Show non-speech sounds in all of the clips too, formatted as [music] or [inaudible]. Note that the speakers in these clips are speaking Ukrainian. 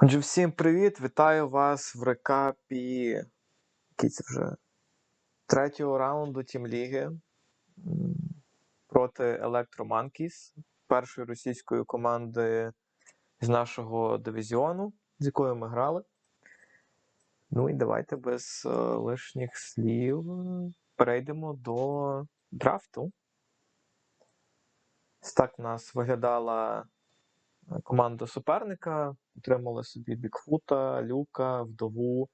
Отже, всім привіт! Вітаю вас в рекапі. Який це вже третього раунду Тім Ліги проти Monkeys, першої російської команди з нашого дивізіону, з якою ми грали. Ну і давайте без е, лишніх слів е, перейдемо до драфту. Так в нас виглядала команда суперника. Отримали собі Бікфута, Люка, Вдову,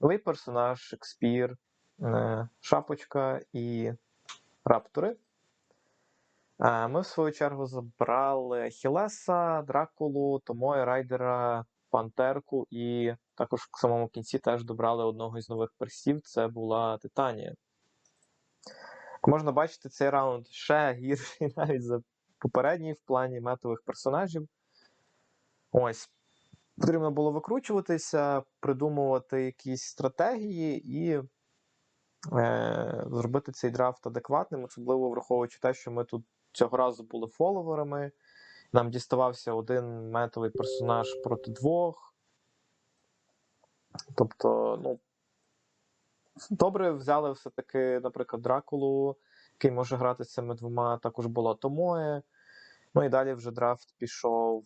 новий персонаж, Шекспір, е, Шапочка і Раптори. Е, Ми, в свою чергу, забрали Хілеса, Дракулу, Томоя, Райдера, Пантерку і також в самому кінці теж добрали одного із нових персів. Це була Титанія. Як можна бачити, цей раунд ще гірший [laughs] навіть за попередній в плані метових персонажів. Ось. Потрібно було викручуватися, придумувати якісь стратегії і е, зробити цей драфт адекватним, особливо враховуючи те, що ми тут цього разу були фоловерами. Нам діставався один метовий персонаж проти двох. Тобто, ну, добре взяли все-таки, наприклад, Дракулу, який може грати з цими двома. Також була Томоє. Ну і далі вже драфт пішов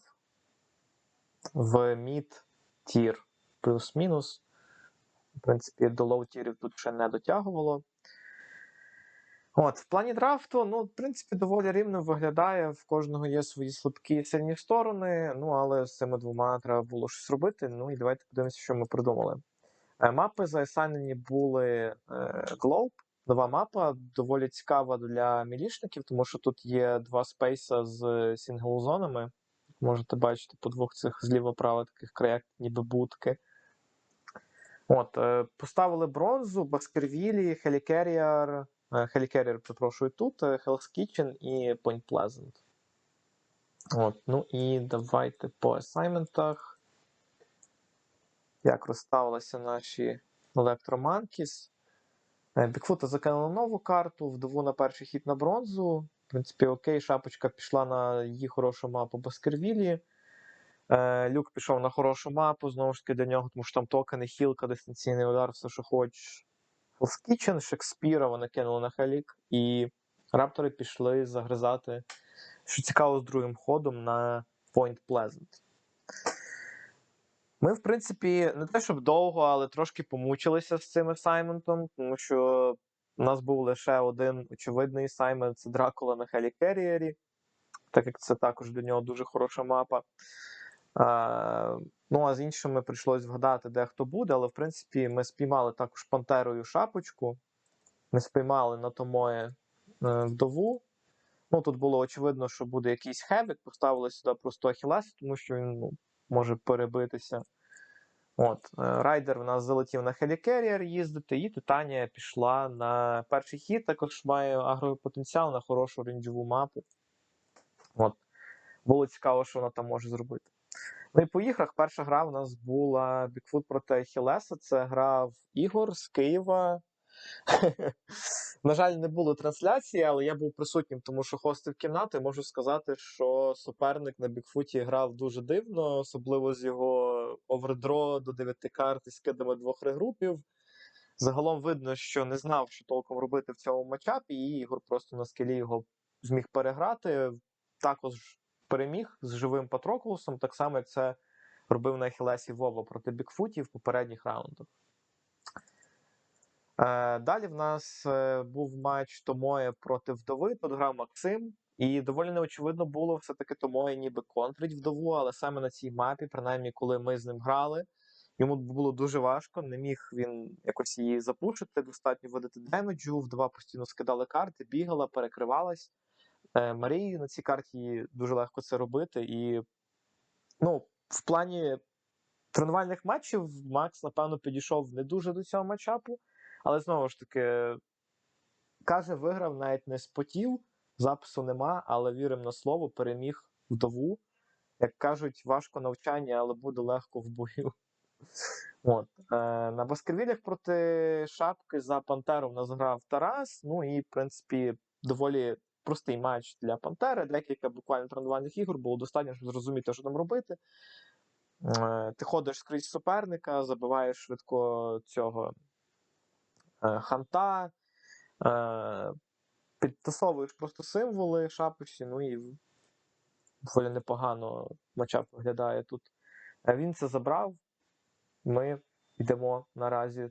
в мід тір плюс-мінус. В принципі, до лоу-тірів тут ще не дотягувало. От, в плані драфту, ну, в принципі, доволі рівно виглядає. В кожного є свої слабкі і сильні сторони. Ну, але з цими двома треба було щось робити. Ну і давайте подивимося, що ми придумали. Е, Мапи заасайнені були е. Нова мапа доволі цікава для мілішників, тому що тут є два спейса з сінгл-зонами. Можете бачити по двох цих зліва-право таких краях, ніби будки. От, е, поставили бронзу, Баскервілі, Хелікеріар, Хелікеріар, перепрошую, тут, е, Hell's Kitchen і Point Pleasant. От, ну і давайте по асайментах. Як розставилися наші електроманкіс. Бікфута закинула нову карту, вдову на перший хід на бронзу. В принципі, окей, шапочка пішла на її хорошу мапу Баскервілі. Е, Люк пішов на хорошу мапу, знову ж таки для нього, тому що там токени, хілка, дистанційний удар, все, що хочеш. Kitchen, Шекспіра вони кинули на Хелік, і раптори пішли загризати, що цікаво, з другим ходом на Point Pleasant. Ми, в принципі, не те, щоб довго, але трошки помучилися з цим асайментом, тому що у нас був лише один очевидний асаймент це Дракула на Хелі Керріері, так як це також для нього дуже хороша мапа. А, ну, а з іншими прийшлось вгадати, де хто буде, але в принципі ми спіймали також пантерою шапочку. Ми спіймали на Томоє е, вдову. Ну, тут було очевидно, що буде якийсь хевік, поставили сюди просто Ахілес, тому що він ну, може перебитися. От, е, Райдер в нас залетів на Хелікеріер їздити, і Титанія пішла на перший хід, також має агропотенціал на хорошу рейнджову мапу. От. Було цікаво, що вона там може зробити. Ну і по іграх перша гра в нас була Бікфут проти Хілеса. Це грав Ігор з Києва. [laughs] На жаль, не було трансляції, але я був присутнім, тому що хостив кімнату. і Можу сказати, що суперник на Бікфуті грав дуже дивно, особливо з його овердро до 9 карт і скидами двох регрупів. Загалом видно, що не знав, що толком робити в цьому матчапі, і Ігор просто на скелі його зміг переграти. Також переміг з живим Патроклусом, так само, як це робив на Хілесі Вова проти Бікфуті в попередніх раундах. Е, Далі в нас е, був матч Томоє проти вдови. Тут грав Максим, і доволі неочевидно було все-таки Томоє ніби контрить вдову, але саме на цій мапі, принаймні, коли ми з ним грали, йому було дуже важко. Не міг він якось її запушити, достатньо видати демеджу. Вдова постійно скидали карти, бігала, перекривалась. Е, Марії на цій карті дуже легко це робити. І ну, в плані тренувальних матчів Макс, напевно, підійшов не дуже до цього матчапу. Але знову ж таки, каже, виграв навіть не спотів, запису нема, але віримо на слово, переміг вдову. Як кажуть, важко навчання, але буде легко в бою. [laughs] От. Е, на Баскервілях проти шапки за Пантеру в нас грав Тарас. Ну і, в принципі, доволі простий матч для Пантери. Декілька буквально тренувальних ігор було достатньо, щоб зрозуміти, що там робити. Е, Ти ходиш скрізь суперника, забиваєш швидко цього ханта, е, підтасовуєш просто символи шапочці, ну і доволі непогано матчап виглядає тут. Е, Він це забрав. Ми йдемо наразі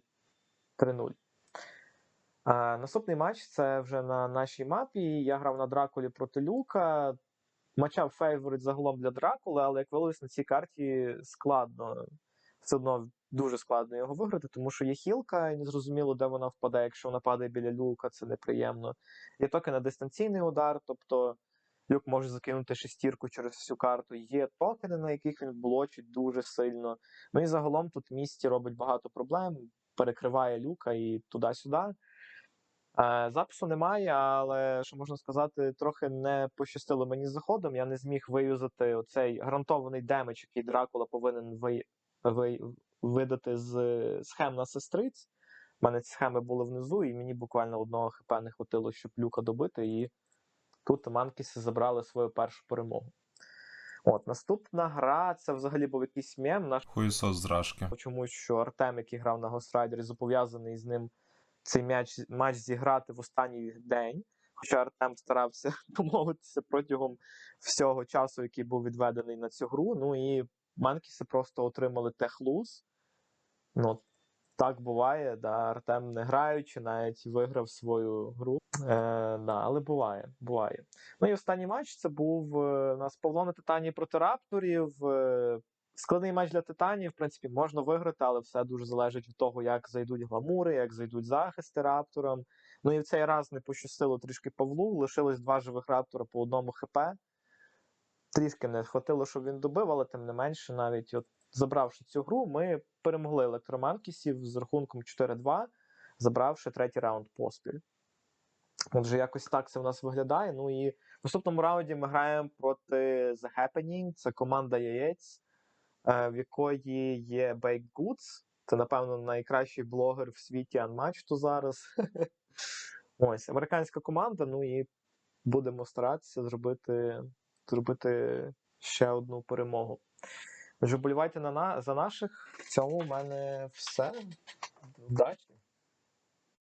3-0. Е, Наступний матч це вже на нашій мапі. Я грав на Дракулі проти Люка. Матчап фейворит загалом для Дракули, але як виявилось, на цій карті складно. Все одно дуже складно його виграти, тому що є хілка, і незрозуміло, де вона впаде. Якщо вона падає біля люка, це неприємно. Є токи на дистанційний удар, тобто люк може закинути шестірку через всю карту. Є токени, на яких він блочить дуже сильно. Ну і загалом тут місті робить багато проблем, перекриває люка і туди-сюди. Е, Запису немає, але що можна сказати, трохи не пощастило мені з заходом. Я не зміг виюзати оцей гарантований демедж, який Дракула повинен ви, ви, видати з схем на сестриць. У мене ці схеми були внизу, і мені буквально одного хп не хватило, щоб люка добити. І тут манкіси забрали свою першу перемогу. От, наступна гра це взагалі був якийсь мем. Наш Хуїсос зражки. чомусь, що Артем, який грав на Гострайдері, зобов'язаний з ним цей м'яч матч зіграти в останній день. Хоча Артем старався [laughs] домовитися протягом всього часу, який був відведений на цю гру. Ну і Манкіси просто отримали техлуз. Ну, так буває, да, Артем не граючи, навіть виграв свою гру. Е, да, але буває, буває. Ну і останній матч це був е, у нас Павло на Титані проти Рапторів. Е, Складний матч для Титанів, в принципі, можна виграти, але все дуже залежить від того, як зайдуть гламури, як зайдуть захисти рапторам. Ну і в цей раз не пощастило трішки Павлу. Лишилось два живих раптора по одному ХП. Трішки не хватило, щоб він добив, але тим не менше, навіть от забравши цю гру, ми перемогли електроманкісів з рахунком 4-2, забравши третій раунд поспіль. Отже, якось так це в нас виглядає. Ну і в наступному раунді ми граємо проти The Happening. Це команда яєць, е, в якої є Bake Goods. Це, напевно, найкращий блогер в світі Unmatched зараз. [laughs] Ось, американська команда. Ну і будемо старатися зробити, зробити ще одну перемогу. Отже, болівайте на, на, за наших. В цьому в мене все. Удачі!